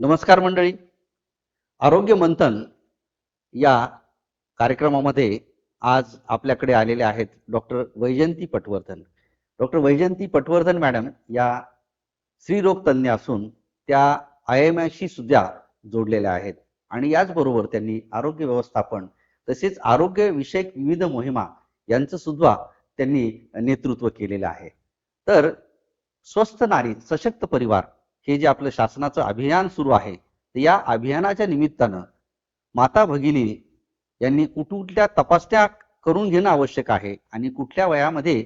नमस्कार मंडळी. आरोग्य मंथन या कार्यक्रमामध्ये आज आपल्याकडे आलेले आहेत doctor Vaijayanti Patwardhan. Doctor Vaijayanti Patwardhan madam या स्त्रीरोग तज्ज्ञ असून त्या आय एम शी सुद्धा जोडलेल्या आहेत. आणि याचबरोबर त्यांनी आरोग्य व्यवस्थापन तसेच आरोग्य विषयक विविध मोहिमा यांचं सुद्धा त्यांनी नेतृत्व केलेलं आहे. तर स्वस्थ नारी सशक्त परिवार हे जे आपलं शासनाचं अभियान सुरू आहे तर या अभियानाच्या निमित्तानं माता भगिनी यांनी कुठल्या तपासण्या करून घेणं आवश्यक आहे आणि कुठल्या वयामध्ये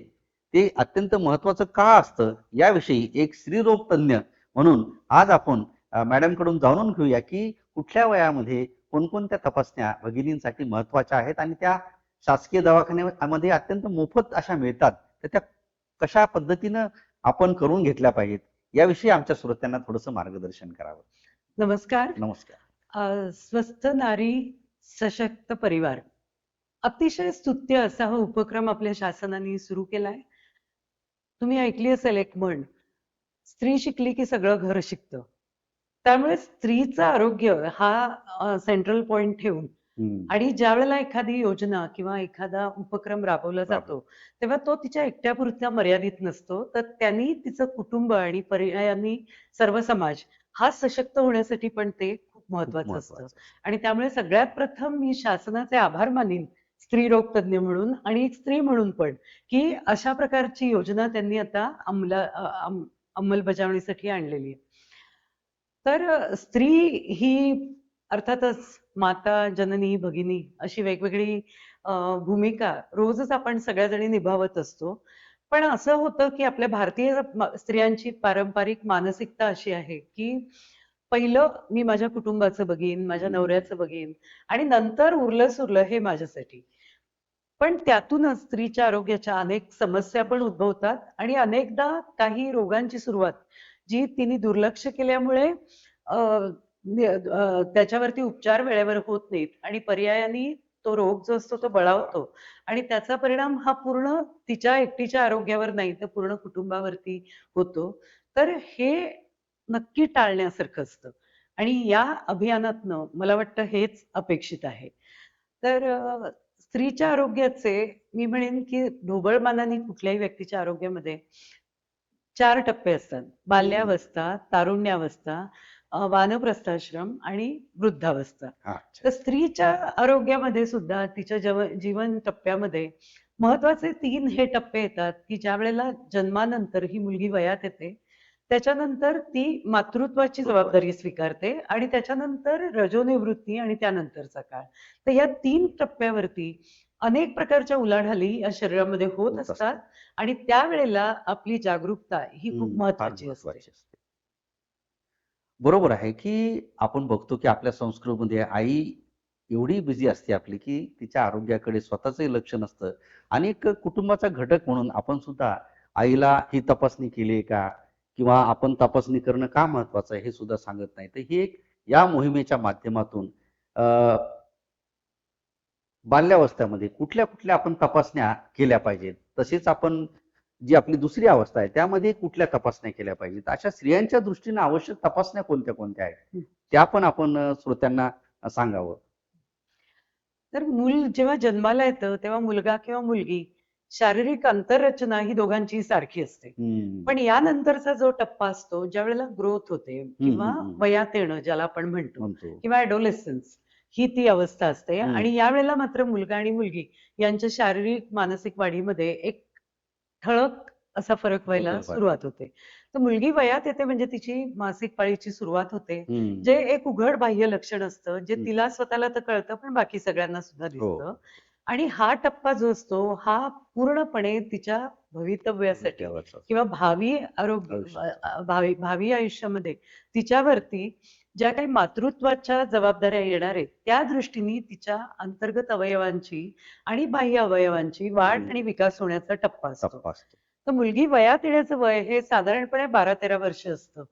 ते अत्यंत महत्वाचं का असतं याविषयी एक स्त्रीरोग तज्ज्ञ म्हणून आज आपण मॅडमकडून मॅडमकडून जाणून घेऊया की कुठल्या वयामध्ये कोणकोणत्या तपासण्या भगिनींसाठी महत्त्वाच्या आहेत आणि त्या शासकीय दवाखान्यामध्ये अत्यंत मोफत अशा मिळतात तर त्या कशा पद्धतीनं आपण करून घेतल्या पाहिजेत? याविषयी आमच्या श्रोत्यांना थोडंसं मार्गदर्शन करावं. नमस्कार. नमस्कार. स्वस्थ नारी सशक्त परिवार. अतिशय स्तुत्य असा हा उपक्रम आपल्या शासनाने सुरू केलाय. तुम्ही ऐकली असेल एक म्हण स्त्री शिकली की सगळं घर शिकतं. त्यामुळे स्त्रीचं आरोग्य हा सेंट्रल पॉइंट ठेवून. आणि ज्या वेळेला एखादी योजना किंवा एखादा उपक्रम राबवला जातो तेव्हा तो तिच्या एकट्यापुरता मर्यादित नसतो. तर त्यांनी तिचं कुटुंब आणि पर्यायाने सर्व समाज हा सशक्त होण्यासाठी पण ते खूप महत्वाचं असतं. आणि त्यामुळे सगळ्यात प्रथम मी शासनाचे आभार मानीन स्त्री रोग तज्ञ म्हणून आणि एक स्त्री म्हणून पण की अशा प्रकारची योजना त्यांनी आता अंमला अंमलबजावणीसाठी आणलेली आहे. तर स्त्री ही अर्थातच माता जननी भगिनी अशी वेगवेगळी अ, भूमिका रोजच आपण सगळ्याजणी निभावत असतो पण असं होतं की आपल्या भारतीय स्त्रियांची पारंपरिक मानसिकता अशी आहे की पहिलं मी माझ्या कुटुंबाचं बघीन माझ्या. नवऱ्याचं बघीन आणि नंतर उरलं सुरलं हे माझ्यासाठी पण त्यातूनच स्त्रीच्या आरोग्याच्या अनेक समस्या पण उद्भवतात आणि अनेकदा काही रोगांची सुरुवात जी तिने दुर्लक्ष केल्यामुळे त्याच्यावरती उपचार वेळेवर होत नाहीत आणि पर्यायाने तो रोग जो असतो तो बळावतो. आणि त्याचा परिणाम हा पूर्ण तिच्या एकटीच्या आरोग्यावर नाही तर पूर्ण कुटुंबावरती होतो. तर हे नक्की टाळण्यासारखं असतं. आणि या अभियानातनं मला वाटतं हेच अपेक्षित आहे. तर स्त्रीच्या आरोग्याचे मी म्हणेन की ढोबळमानाने कुठल्याही व्यक्तीच्या आरोग्यामध्ये चार टप्पे असतात. बाल्यावस्था तारुण्यावस्था वानप्रस्थाश्रम आणि वृद्धावस्था. तर स्त्रीच्या आरोग्यामध्ये सुद्धा तिच्या जव जीवन टप्प्यामध्ये महत्त्वाचे तीन हे टप्पे येतात की ज्या वेळेला जन्मानंतर ही मुलगी वयात येते त्याच्यानंतर ती मातृत्वाची जबाबदारी स्वीकारते आणि त्याच्यानंतर रजोनिवृत्ती आणि त्यानंतरचा काळ. तर या तीन टप्प्यावरती अनेक प्रकारच्या उलाढाली या शरीरामध्ये होत असतात आणि त्यावेळेला आपली जागरूकता ही खूप महत्वाची असते. बरोबर आहे की आपण बघतो की आपल्या संस्कृतीमध्ये आई एवढी बिझी असते आपली की तिच्या आरोग्याकडे स्वतःचंही लक्ष नसतं. आणि एक कुटुंबाचा घटक म्हणून आपण सुद्धा आईला ही तपासणी केली आहे का? किंवा आपण तपासणी करणं का महत्वाचं आहे हे सुद्धा सांगत नाही. तर ही एक या मोहिमेच्या माध्यमातून अं, बाल्यावस्थेमध्ये कुठल्या कुठल्या आपण तपासण्या केल्या पाहिजेत? तसेच आपण जी आपली दुसरी अवस्था आहे त्यामध्ये कुठल्या तपासण्या केल्या पाहिजेत अशा स्त्रियांच्या दृष्टीने आवश्यक तपासण्या कोणत्या कोणत्या आहेत. त्या पण आपण श्रोत्यांना सांगावं तर मूल जेव्हा जन्माला येतं तेव्हा मुलगा किंवा मुलगी शारीरिक अंतररचना ही दोघांची सारखी असते. पण यानंतरचा जो टप्पा असतो ज्या वेळेला ग्रोथ होते किंवा. वयात येणं ज्याला आपण म्हणतो किंवा ऍडोलेसन्स ही ती अवस्था असते. आणि यावेळेला मात्र मुलगा आणि मुलगी यांच्या शारीरिक मानसिक वाढीमध्ये एक ठळक असा फरक व्हायला सुरुवात होते तर मुलगी वयात येते म्हणजे तिची मासिक पाळीची सुरुवात होते. जे एक उघड बाह्य लक्षण असतं जे. तिला स्वतःला तर कळतं पण बाकी सगळ्यांना सुद्धा हो. दिसतं आणि हा टप्पा जो असतो हा पूर्णपणे तिच्या भवितव्यासाठी. किंवा भावी आरोग्य भावी भावी आयुष्यामध्ये तिच्यावरती ज्या काही मातृत्वाच्या जबाबदाऱ्या येणार आहेत त्या दृष्टीने तिच्या अंतर्गत अवयवांची आणि बाह्य अवयवांची वाढ. आणि विकास होण्याचा टप्पा असतो तर मुलगी वयात येण्याचं वय हे साधारणपणे बारा तेरा वर्ष असतं.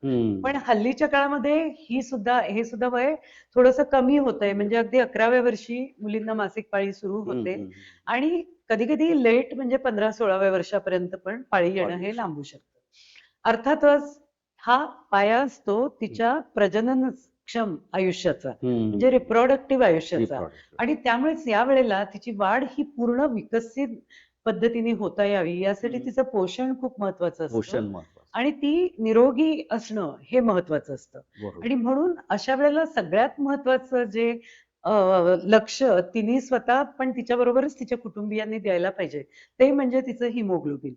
पण हल्लीच्या काळामध्ये ही सुद्धा हे सुद्धा वय थोडंसं कमी होत आहे म्हणजे अगदी अकराव्या वर्षी मुलींना मासिक पाळी सुरू होते. आणि कधी कधी लेट म्हणजे पंधरा सोळाव्या वर्षापर्यंत पण पाळी येणं हे लांबू शकतं अर्थातच हा पाया असतो तिच्या प्रजननक्षम आयुष्याचा हम्म. म्हणजे रिप्रोडक्टिव्ह आयुष्याचा. आणि त्यामुळेच या वेळेला तिची वाढ ही पूर्ण विकसित पद्धतीने होता यावी यासाठी. तिचं पोषण खूप महत्वाचं असतं आणि ती निरोगी असणं हे महत्वाचं असतं आणि म्हणून अशा वेळेला सगळ्यात महत्वाचं जे लक्ष तिने स्वतः पण तिच्या बरोबरच तिच्या कुटुंबियांनी द्यायला पाहिजे ते म्हणजे तिचं हिमोग्लोबिन.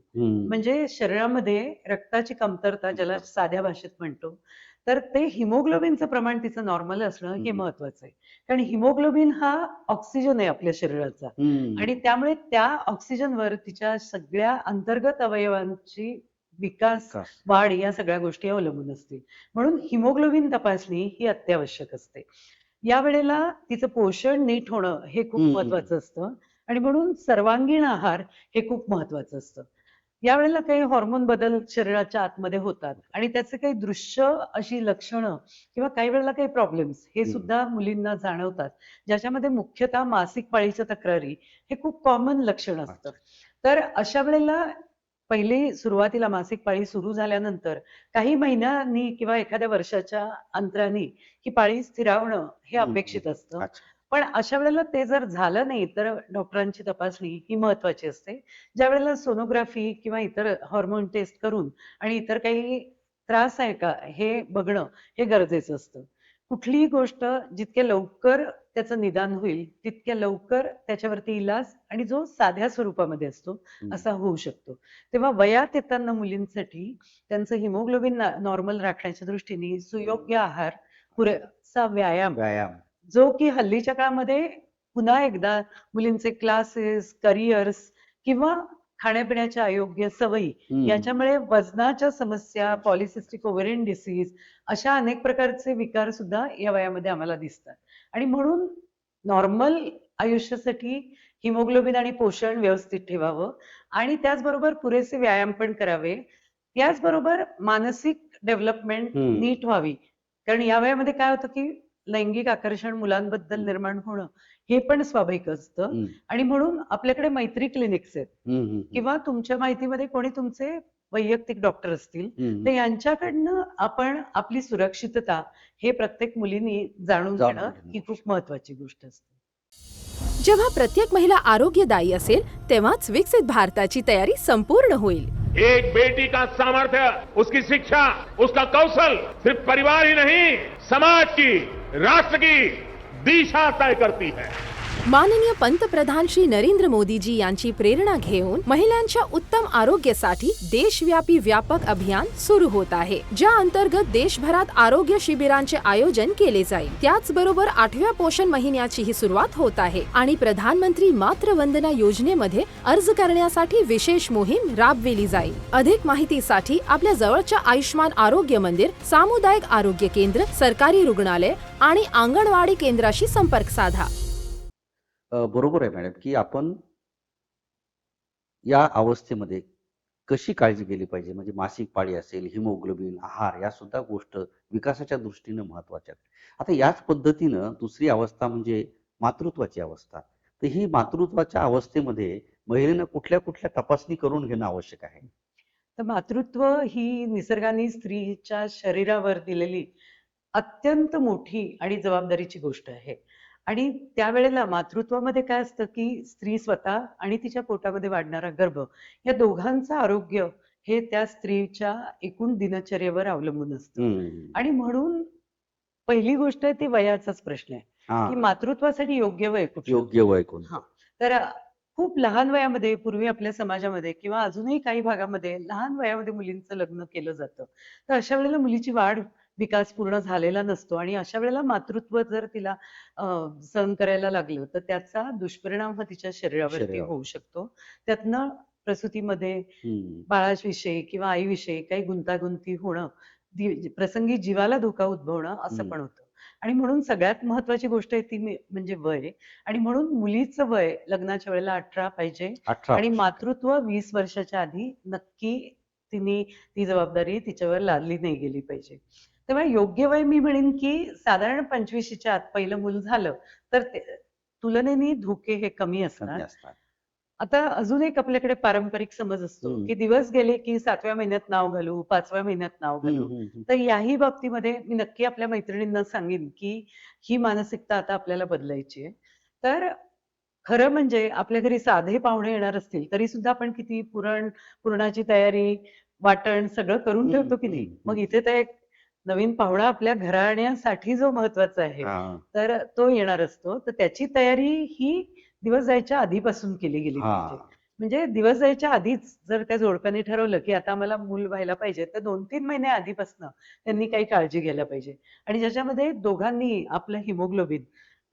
म्हणजे शरीरामध्ये रक्ताची कमतरता ज्याला साध्या भाषेत म्हणतो तर ते हिमोग्लोबिनचं प्रमाण तिचं नॉर्मल असणं हे. महत्वाचं आहे कारण हिमोग्लोबिन हा ऑक्सिजन आहे आपल्या शरीराचा. आणि त्यामुळे त्या ऑक्सिजनवर तिच्या सगळ्या अंतर्गत अवयवांची विकास. वाढ या सगळ्या गोष्टी अवलंबून असतील म्हणून हिमोग्लोबिन तपासणी ही अत्यावश्यक असते या वेळेला तिचं पोषण नीट होणं हे खूप हम्म. महत्वाचं असतं. आणि म्हणून सर्वांगीण आहार हे खूप महत्वाचं असतं. या वेळेला काही हॉर्मोन बदल शरीराच्या आतमध्ये होतात आणि त्याचे काही दृश्य अशी लक्षणं किंवा काही वेळेला काही प्रॉब्लेम्स हे हम्म. सुद्धा मुलींना जाणवतात. ज्याच्यामध्ये मुख्यतः मासिक पाळीच्या तक्रारी हे खूप कॉमन लक्षण असतं. तर अशा वेळेला पहिली सुरुवातीला मासिक पाळी सुरू झाल्यानंतर काही महिन्यांनी किंवा एखाद्या वर्षाच्या अंतराने ही पाळी स्थिरावणं हे. अपेक्षित असतं. पण अशा वेळेला ते जर झालं नाही तर डॉक्टरांची तपासणी ही महत्वाची असते ज्या वेळेला सोनोग्राफी किंवा इतर हॉर्मोन टेस्ट करून आणि इतर काही त्रास आहे का हे बघणं हे गरजेचं असतं कुठलीही गोष्ट जितक्या लवकर त्याचं निदान होईल तितक्या लवकर त्याच्यावरती इलाज आणि जो साध्या स्वरूपामध्ये असतो. असा होऊ शकतो. तेव्हा वयात येताना मुलींसाठी त्यांचं हिमोग्लोबिन नॉर्मल राखण्याच्या दृष्टीने सुयोग्य आहार पुरेसा व्यायाम. व्यायाम. जो की हल्लीच्या काळामध्ये पुन्हा एकदा मुलींचे क्लासेस करिअर्स किंवा खाण्यापिण्याच्या अयोग्य सवयी. याच्यामुळे वजनाच्या समस्या पॉलिसिस्टिक ओव्हरियन डिसीज अशा अनेक प्रकारचे विकार सुद्धा या वयामध्ये आम्हाला दिसतात आणि म्हणून नॉर्मल आयुष्यासाठी हिमोग्लोबिन आणि पोषण व्यवस्थित ठेवावं आणि त्याचबरोबर पुरेसे व्यायाम पण करावे त्याचबरोबर मानसिक डेव्हलपमेंट. नीट व्हावी कारण या वयामध्ये काय होतं की लैंगिक आकर्षण मुलांबद्दल निर्माण होणं हे पण स्वाभाविक असतं. आणि म्हणून आपल्याकडे मैत्री क्लिनिक्स आहेत किंवा तुमच्या माहितीमध्ये कोणी तुमचे वैयक्तिक डॉक्टर असतील. तर यांच्याकडनं आपण आपली सुरक्षितता हे प्रत्येक मुलींनी जाणून घेणं. ही खूप महत्वाची गोष्ट असते जेव्हा प्रत्येक महिला आरोग्यदायी असेल तेव्हाच विकसित भारताची तयारी संपूर्ण होईल एक बेटी का सामर्थ्य उसकी शिक्षा उसका कौशल सिर्फ परिवार ही नहीं समाज की राष्ट्र की दिशा तय करती है। माननीय पंतप्रधान श्री नरेंद्र मोदीजी यांची प्रेरणा घेऊन महिलांच्या उत्तम आरोग्यासाठी देशव्यापी व्यापक अभियान सुरू होत आहे ज्या अंतर्गत देशभरात आरोग्य शिबिरांचे आयोजन केले जाईल. त्याचबरोबर आठव्या पोषण महिन्याचीही सुरुवात होत आहे आणि प्रधानमंत्री मातृवंदना योजनेमध्ये अर्ज करण्यासाठी विशेष मोहीम राबविली जाईल. अधिक माहितीसाठी आपल्या जवळच्या आयुष्मान आरोग्य मंदिर सामुदायिक आरोग्य केंद्र सरकारी रुग्णालय आणि अंगणवाडी केंद्राशी संपर्क साधा. बरोबर आहे मॅडम की आपण या अवस्थेमध्ये कशी काळजी घेतली पाहिजे? म्हणजे मासिक पाळी असेल हिमोग्लोबिन आहार या सुद्धा गोष्ट विकासाच्या दृष्टीने महत्त्वाच्या आता याच पद्धतीनं दुसरी अवस्था म्हणजे मातृत्वाची अवस्था. तर ही मातृत्वाच्या अवस्थेमध्ये महिलेनं कुठल्या कुठल्या तपासणी करून घेणं आवश्यक आहे? तर मातृत्व ही निसर्गाने स्त्रीच्या शरीरावर दिलेली अत्यंत मोठी आणि जबाबदारीची गोष्ट आहे. आणि त्यावेळेला मातृत्वामध्ये काय असतं की स्त्री स्वतः आणि तिच्या पोटामध्ये वाढणारा गर्भ या दोघांचं आरोग्य हे त्या स्त्रीच्या एकूण दिनचर्येवर अवलंबून असतं. आणि म्हणून पहिली गोष्ट आहे ती वयाचाच प्रश्न आहे. की मातृत्वासाठी योग्य वय कुठलं? योग्य वय कोण? हा. तर खूप लहान वयामध्ये पूर्वी आपल्या समाजामध्ये किंवा अजूनही काही भागामध्ये लहान वयामध्ये मुलींचं लग्न केलं जातं. तर अशा वेळेला मुलीची वाढ विकास पूर्ण झालेला नसतो. आणि अशा वेळेला मातृत्व जर तिला सहन करायला लागलं तर त्याचा दुष्परिणाम हा तिच्या शरीरावरती शरीरावर. होऊ शकतो. त्यातनं प्रसूतीमध्ये. बाळाविषयी किंवा आईविषयी काही गुंतागुंती होणं प्रसंगी जीवाला धोका उद्भवणं असं. पण होतं. आणि म्हणून सगळ्यात महत्वाची गोष्ट आहे ती म्हणजे वय. आणि म्हणून मुलीचं वय लग्नाच्या वेळेला अठरा पाहिजे. आणि मातृत्व वीस वर्षाच्या आधी नक्की तिने ती जबाबदारी तिच्यावर लादली नाही गेली पाहिजे. तेव्हा योग्य वय मी म्हणेन की साधारण पंचवीशीच्या आत पहिलं मूल झालं तर तुलनेने धोके हे कमी असतात. आता अजून एक आपल्याकडे पारंपरिक समज असतो. की दिवस गेले की सातव्या महिन्यात नाव घालू पाचव्या महिन्यात नाव घालू. तर याही बाबतीमध्ये मी नक्की आपल्या मैत्रिणींना सांगेन की ही मानसिकता आता आपल्याला बदलायची आहे. तर खरं म्हणजे आपल्या घरी साधे पाहुणे येणार असतील तरी सुद्धा आपण किती पुरण पुरणाची तयारी वाटण सगळं करून ठेवतो की नाही? मग इथे तर एक नवीन पाहुणा आपल्या घराण्यासाठी जो महत्त्वाचा आहे. तर तो येणार असतो तर त्याची तयारी ही दिवस जायच्या आधीपासून केली गेली. पाहिजे म्हणजे दिवस जायच्या आधीच जर त्या जोडप्याने ठरवलं की आता मला मूल व्हायला पाहिजे तर दोन तीन महिने आधीपासून त्यांनी काही काळजी घ्यायला पाहिजे आणि ज्याच्यामध्ये दोघांनी आपलं हिमोग्लोबिन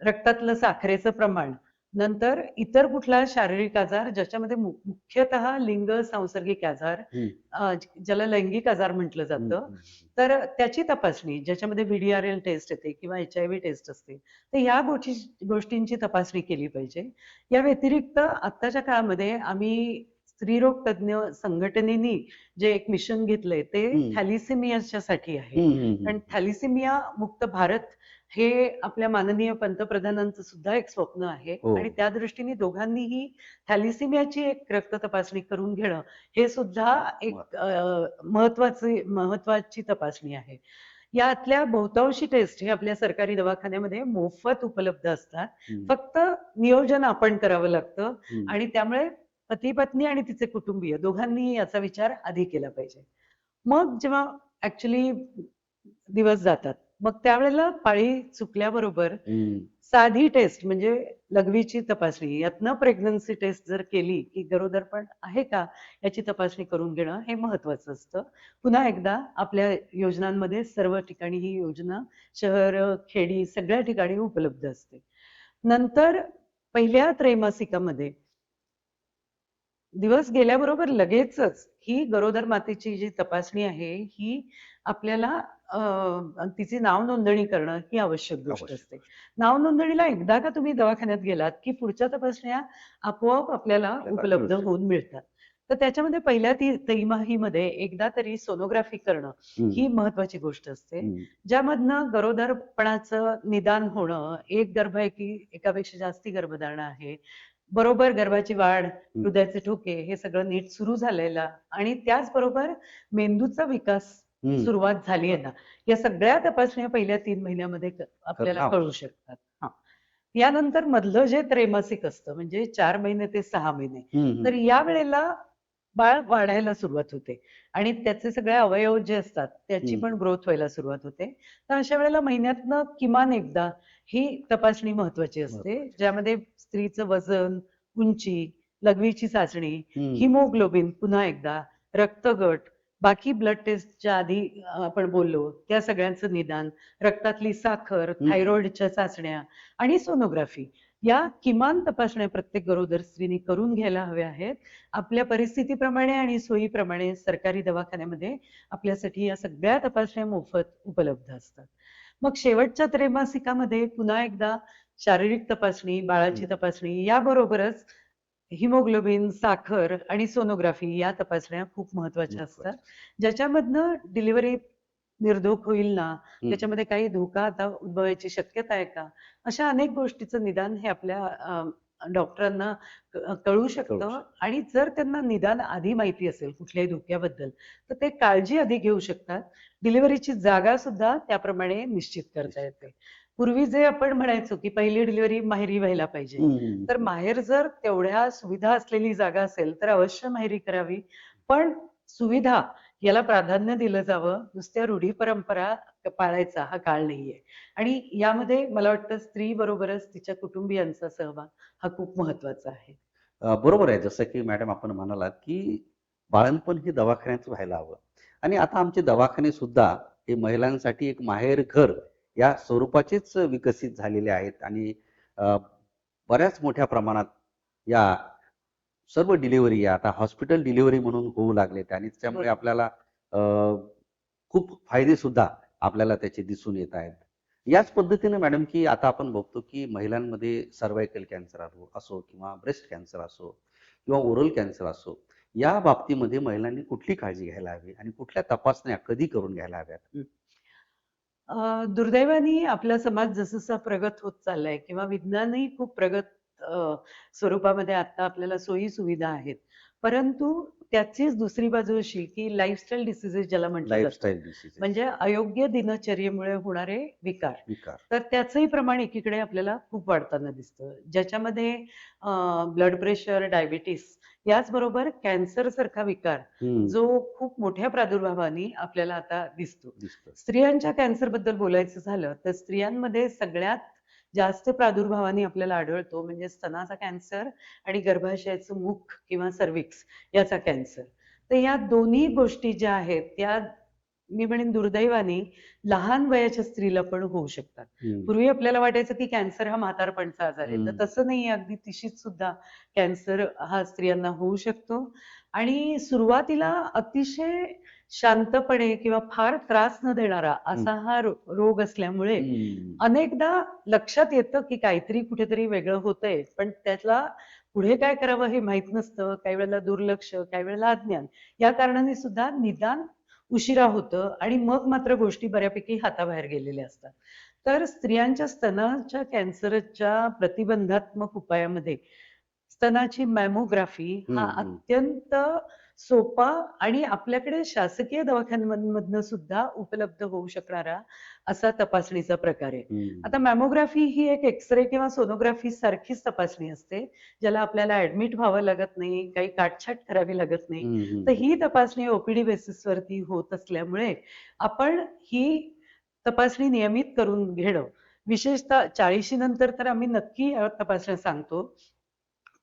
रक्तातलं साखरेचं प्रमाण नंतर इतर कुठला शारीरिक आजार ज्याच्यामध्ये मु- मुख्यतः लिंग सांसर्गिक आजार हम्म. अं, ज्याला लैंगिक आजार म्हटलं हम्म, जातं हम्म. तर त्याची तपासणी ज्याच्यामध्ये व्हीडीआरएल टेस्ट येते किंवा एच आय व्ही टेस्ट असते तर या गोष्टी गोष्टींची तपासणी केली पाहिजे या व्यतिरिक्त आत्ताच्या काळामध्ये आम्ही स्त्रीरोग तज्ज्ञ संघटनेनी जे एक मिशन घेतलंय ते हम्म. थॅलिसेमियाच्या साठी आहे हम्म, हम्म, कारण थॅलिसेमिया मुक्त भारत हे आपल्या माननीय पंतप्रधानांचं सुद्धा एक स्वप्न आहे हो. आणि त्या दृष्टीने दोघांनीही थॅलिसेमियाची एक रक्त तपासणी करून घेणं हे सुद्धा एक महत्वाची महत्वाची तपासणी आहे यातल्या बहुतांशी टेस्ट हे आपल्या सरकारी दवाखान्यामध्ये मोफत उपलब्ध असतात. फक्त नियोजन आपण करावं लागतं. आणि त्यामुळे पती पत्नी आणि तिचे कुटुंबीय दोघांनी याचा विचार आधी केला पाहिजे मग जेव्हा ऍक्च्युली दिवस जातात मग त्यावेळेला पाळी चुकल्याबरोबर. साधी टेस्ट म्हणजे लघवीची तपासणी यातनं प्रेग्नन्सी टेस्ट जर केली की गरोदरपण आहे का याची तपासणी करून घेणं हे महत्वाचं असतं पुन्हा एकदा आपल्या योजनांमध्ये सर्व ठिकाणी ही योजना शहर खेडी सगळ्या ठिकाणी उपलब्ध असते नंतर पहिल्या त्रैमासिकामध्ये दिवस गेल्याबरोबर लगेचच ही गरोदर मातेची जी तपासणी आहे ही आपल्याला तिची नाव नोंदणी करणं ही आवश्यक गोष्ट असते. नाव नोंदणीला एकदा का तुम्ही दवाखान्यात गेलात की पुढच्या तपासण्या आपोआप आपल्याला उपलब्ध होऊन मिळतात. तर त्याच्यामध्ये पहिल्या ती तिमाहीमध्ये एकदा तरी सोनोग्राफी करणं. ही महत्वाची गोष्ट असते. ज्यामधनं गरोदरपणाचं निदान होणं एक गर्भ आहे की एकापेक्षा जास्ती गर्भधारणा आहे बरोबर गर्भाची वाढ हृदयाचे ठोके हे सगळं नीट सुरू झालेलं आणि त्याचबरोबर मेंदूचा विकास. सुरुवात झाली आहे ना या सगळ्या तपासण्या पहिल्या तीन महिन्यामध्ये आपल्याला. कळू शकतात यानंतर मधलं जे त्रैमासिक असतं म्हणजे चार महिने ते सहा महिने. तर या वेळेला बाळ वाढायला सुरुवात होते आणि त्याचे सगळे अवयव जे असतात त्याची. पण ग्रोथ व्हायला सुरुवात होते तर अशा वेळेला महिन्यातनं किमान एकदा ही तपासणी महत्वाची असते ज्यामध्ये स्त्रीचं वजन उंची लघवीची चाचणी. हिमोग्लोबिन पुन्हा एकदा रक्तगट बाकी ब्लड टेस्टच्या आधी आपण बोललो त्या सगळ्यांचं निदान रक्तातली साखर. थायरॉइडच्या चाचण्या आणि सोनोग्राफी या किमान तपासण्या प्रत्येक गरोदर स्त्रीने करून घ्यायला हव्या आहेत आपल्या परिस्थितीप्रमाणे आणि सोयीप्रमाणे सरकारी दवाखान्यामध्ये आपल्यासाठी या सगळ्या तपासण्या मोफत उपलब्ध असतात मग शेवटच्या त्रैमासिकामध्ये पुन्हा एकदा शारीरिक तपासणी बाळाची. तपासणी याबरोबरच हिमोग्लोबिन साखर आणि सोनोग्राफी या तपासण्या खूप महत्त्वाच्या असतात. ज्याच्यामधनं डिलिव्हरी निर्धोक होईल ना त्याच्यामध्ये काही धोका आता उद्भवायची शक्यता आहे का? अशा अनेक गोष्टीचं निदान हे आपल्या अं, डॉक्टरांना कळू शकतं. आणि जर त्यांना निदान आधी माहिती असेल कुठल्याही धोक्याबद्दल तर ते काळजी आधी घेऊ शकतात डिलिव्हरीची जागा सुद्धा त्याप्रमाणे निश्चित करता येते पूर्वी जे आपण म्हणायचो की पहिली डिलिव्हरी माहेरी व्हायला पाहिजे. तर माहेर जर तेवढ्या सुविधा असलेली जागा असेल तर अवश्य माहेरी करावी पण सुविधा याला प्राधान्य दिलं जावं नुसत्या रूढी परंपरा पाळायचा हा काळ नाहीये. आणि यामध्ये मला वाटतं स्त्री बरोबरच तिच्या कुटुंबियांचा सहभाग हा खूप महत्त्वाचा आहे. बरोबर आहे. जसं की मॅडम आपण म्हणालात की बाळणपण हे दवाखान्यात व्हायला हवं. आणि आता आमचे दवाखाने सुद्धा हे महिलांसाठी एक माहेर घर या स्वरूपाचेच विकसित झालेले आहेत. आणि बऱ्याच मोठ्या प्रमाणात या सर्व डिलिव्हरी या आता हॉस्पिटल डिलिव्हरी म्हणून होऊ लागलेत आणि त्यामुळे. आपल्याला खूप फायदे सुद्धा आपल्याला त्याचे दिसून येत आहेत. याच पद्धतीने मॅडम की आता आपण बघतो की महिलांमध्ये सर्वायकल कॅन्सर असो किंवा ब्रेस्ट कॅन्सर असो किंवा ओरल कॅन्सर असो या बाबतीमध्ये महिलांनी कुठली काळजी घ्यायला हवी आणि कुठल्या तपासण्या कधी करून घ्यायला हव्यात? दुर्दैवाने आपला समाज जसजसा प्रगत होत चाललाय किंवा विज्ञानही खूप प्रगत स्वरूपामध्ये आता आपल्याला सोयी सुविधा आहेत. परंतु त्याचीच दुसरी बाजू अशी की लाईफस्टाईल डिसिजेस ज्याला म्हटलं म्हणजे अयोग्य दिनचर्येमुळे होणारे विकार. विकार. तर त्याचंही प्रमाण एकीकडे आपल्याला खूप वाढताना दिसतं. ज्याच्यामध्ये ब्लड प्रेशर डायबिटीस याचबरोबर कॅन्सर सारखा विकार जो खूप मोठ्या प्रादुर्भावाने आपल्याला आता दिसतं. स्त्रियांच्या कॅन्सरबद्दल बोलायचं झालं तर स्त्रियांमध्ये सगळ्यात जास्त प्रादुर्भावाने आपल्याला आढळतो म्हणजे स्तनाचा कॅन्सर आणि गर्भाशयाचं मुख किंवा सर्विक्स याचा कॅन्सर. तर या दोन्ही गोष्टी ज्या आहेत त्या मी म्हणेन दुर्दैवाने लहान वयाच्या स्त्रीला पण होऊ शकतात. पूर्वी आपल्याला वाटायचं की कॅन्सर हा म्हातारपणचा आजार आहे. तर तसं नाही अगदी तिशीच सुद्धा कॅन्सर हा स्त्रियांना होऊ शकतो. आणि सुरुवातीला अतिशय शांतपणे किंवा फार त्रास न देणारा असा हा रोग असल्यामुळे अनेकदा लक्षात येतं की काहीतरी कुठेतरी वेगळं होतंय. पण त्याला पुढे काय करावं हे माहीत नसतं. काही वेळेला दुर्लक्ष काही वेळेला अज्ञान. या कारणाने सुद्धा निदान उशिरा होतं आणि मग मात्र गोष्टी बऱ्यापैकी हाताबाहेर गेलेल्या असतात. तर स्त्रियांच्या स्तनाच्या कॅन्सरच्या प्रतिबंधात्मक उपायामध्ये स्तनाची मॅमोग्राफी हा हम्म, हम्म. अत्यंत सोपा आणि आपल्याकडे शासकीय दवाखान्यांमधनं सुद्धा उपलब्ध होऊ शकणारा असा तपासणीचा प्रकार आहे हम्म. आता मॅमोग्राफी ही एक एक्सरे किंवा सोनोग्राफी सारखीच तपासणी असते ज्याला आपल्याला ऍडमिट व्हावं लागत नाही काही काटछाट करावी लागत नाही हम्म, हम्म. तर ही तपासणी ओपीडी बेसिसवरती होत असल्यामुळे आपण ही तपासणी नियमित करून घेणं विशेषतः चाळीशी नंतर तर आम्ही नक्की या तपासण्या सांगतो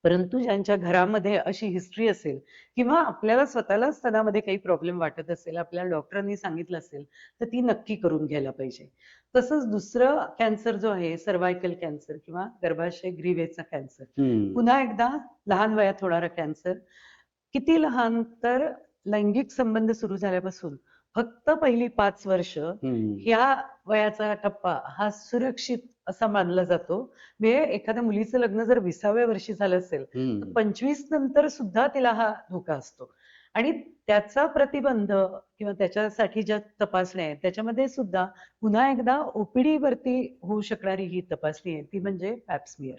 परंतु ज्यांच्या घरामध्ये अशी हिस्ट्री असेल किंवा आपल्याला स्वतःला स्तनामध्ये काही प्रॉब्लेम वाटत असेल आपल्याला डॉक्टरांनी सांगितलं असेल तर ती नक्की करून घ्यायला पाहिजे. तसंच दुसरं कॅन्सर जो आहे सर्वायकल कॅन्सर किंवा गर्भाशय ग्रीवेचा कॅन्सर पुन्हा एकदा लहान वयात होणारा कॅन्सर किती लहान? तर लैंगिक संबंध सुरू झाल्यापासून फक्त पहिली पाच वर्ष. ह्या वयाचा टप्पा हा सुरक्षित असा मानला जातो म्हणजे एखाद्या मुलीचं लग्न जर विसाव्या वर्षी झालं असेल तर. पंचवीस नंतर सुद्धा तिला हा धोका असतो आणि त्याचा प्रतिबंध किंवा त्याच्यासाठी ज्या तपासण्या आहेत त्याच्यामध्ये सुद्धा पुन्हा एकदा ओपीडी वरती होऊ शकणारी ही तपासणी आहे ती म्हणजे पॅप्समियर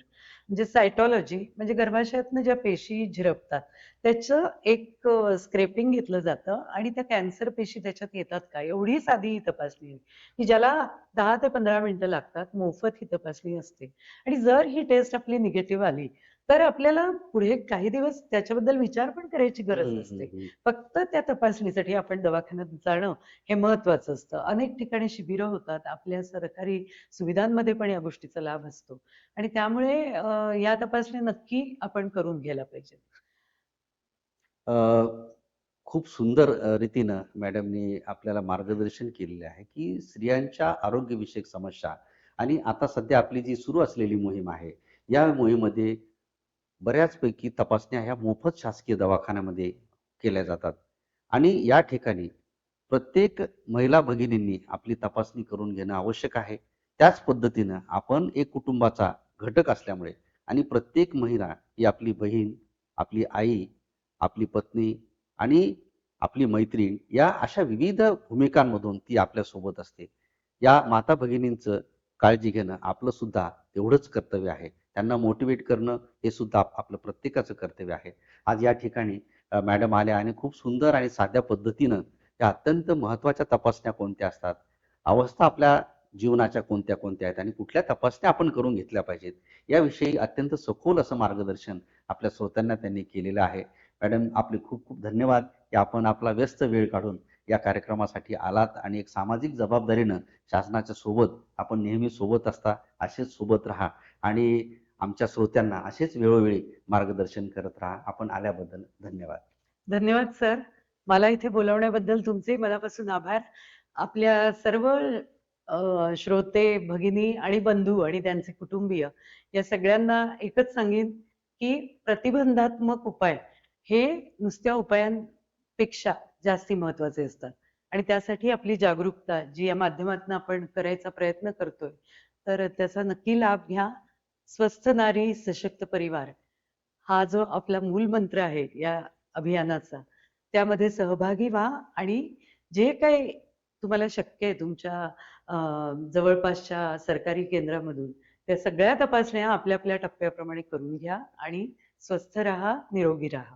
म्हणजे सायटॉलॉजी म्हणजे गर्भाशयातनं ज्या पेशी झिरपतात त्याचं एक स्क्रेपिंग घेतलं जातं आणि त्या कॅन्सर पेशी त्याच्यात येतात का? एवढी साधी ही तपासणी आहे की ज्याला दहा ते पंधरा मिनिटं लागतात मोफत ही तपासणी असते. आणि जर ही टेस्ट आपली निगेटिव्ह आली तर आपल्याला पुढे काही दिवस त्याच्याबद्दल विचार पण करायची गरज नसते. फक्त त्या तपासणीसाठी आपण दवाखान्यात जाणं हे महत्वाचं असतं. अनेक ठिकाणी शिबिरं होतात. आपल्या सरकारी सुविधांमध्ये पण या गोष्टीचा लाभ असतो. आणि त्यामुळे या तपासण्या नक्की आपण करून घ्यायला पाहिजेत. अ, खूप सुंदर रीतीनं मॅडमनी आपल्याला मार्गदर्शन केलेले आहे की स्त्रियांच्या आरोग्यविषयक समस्या आणि आता सध्या आपली जी सुरू असलेली मोहीम आहे या मोहिमेमध्ये बऱ्याचपैकी तपासण्या ह्या मोफत शासकीय दवाखान्यामध्ये केल्या जातात. आणि या ठिकाणी प्रत्येक महिला भगिनींनी आपली तपासणी करून घेणं आवश्यक आहे. त्याच पद्धतीनं आपण एक कुटुंबाचा घटक असल्यामुळे आणि प्रत्येक महिला ही आपली बहीण आपली आई आपली पत्नी आणि आपली मैत्रीण या अशा विविध भूमिकांमधून ती आपल्यासोबत असते. या माता भगिनींचं काळजी घेणं आपलं सुद्धा तेवढंच कर्तव्य आहे. त्यांना मोटिवेट करणं हे सुद्धा आपलं प्रत्येकाचं कर्तव्य आहे. आज या ठिकाणी मॅडम आल्या आणि खूप सुंदर आणि साध्या पद्धतीनं त्या अत्यंत महत्त्वाच्या तपासण्या कोणत्या असतात? अवस्था आपल्या जीवनाच्या कोणत्या कोणत्या आहेत? आणि कुठल्या तपासण्या आपण करून घेतल्या पाहिजेत? याविषयी अत्यंत सखोल असं मार्गदर्शन आपल्या श्रोत्यांना त्यांनी केलेलं आहे. मॅडम आपले खूप खूप धन्यवाद की आपण आपला व्यस्त वेळ काढून या कार्यक्रमासाठी आलात आणि एक सामाजिक जबाबदारीनं शासनाच्या सोबत आपण नेहमी सोबत असता असेच सोबत राहा. आणि आमच्या श्रोत्यांना असेच वेळोवेळी मार्गदर्शन करत राहा. आपण आल्याबद्दल धन्यवाद. धन्यवाद सर. मला इथे बोलवण्याबद्दल तुमचे मनापासून आभार. आपल्या सर्व श्रोते भगिनी आणि बंधू आणि त्यांचे कुटुंबीय या सगळ्यांना एकच सांगेन की प्रतिबंधात्मक उपाय हे नुसत्या उपायांपेक्षा जास्ती महत्त्वाचे असतात. आणि त्यासाठी आपली जागरूकता जी या माध्यमातून आपण करायचा प्रयत्न करतोय तर त्याचा नक्की लाभ घ्या. स्वस्थ नारी सशक्त परिवार. हा जो आपला मूल मंत्र आहे या अभियानाचा त्यामध्ये सहभागी व्हा आणि जे काही तुम्हाला शक्य आहे तुमच्या जवळपासच्या सरकारी केंद्रामधून त्या सगळ्या तपासण्या आपल्या आपल्या टप्प्याप्रमाणे करून घ्या आणि स्वस्थ राहा निरोगी राहा.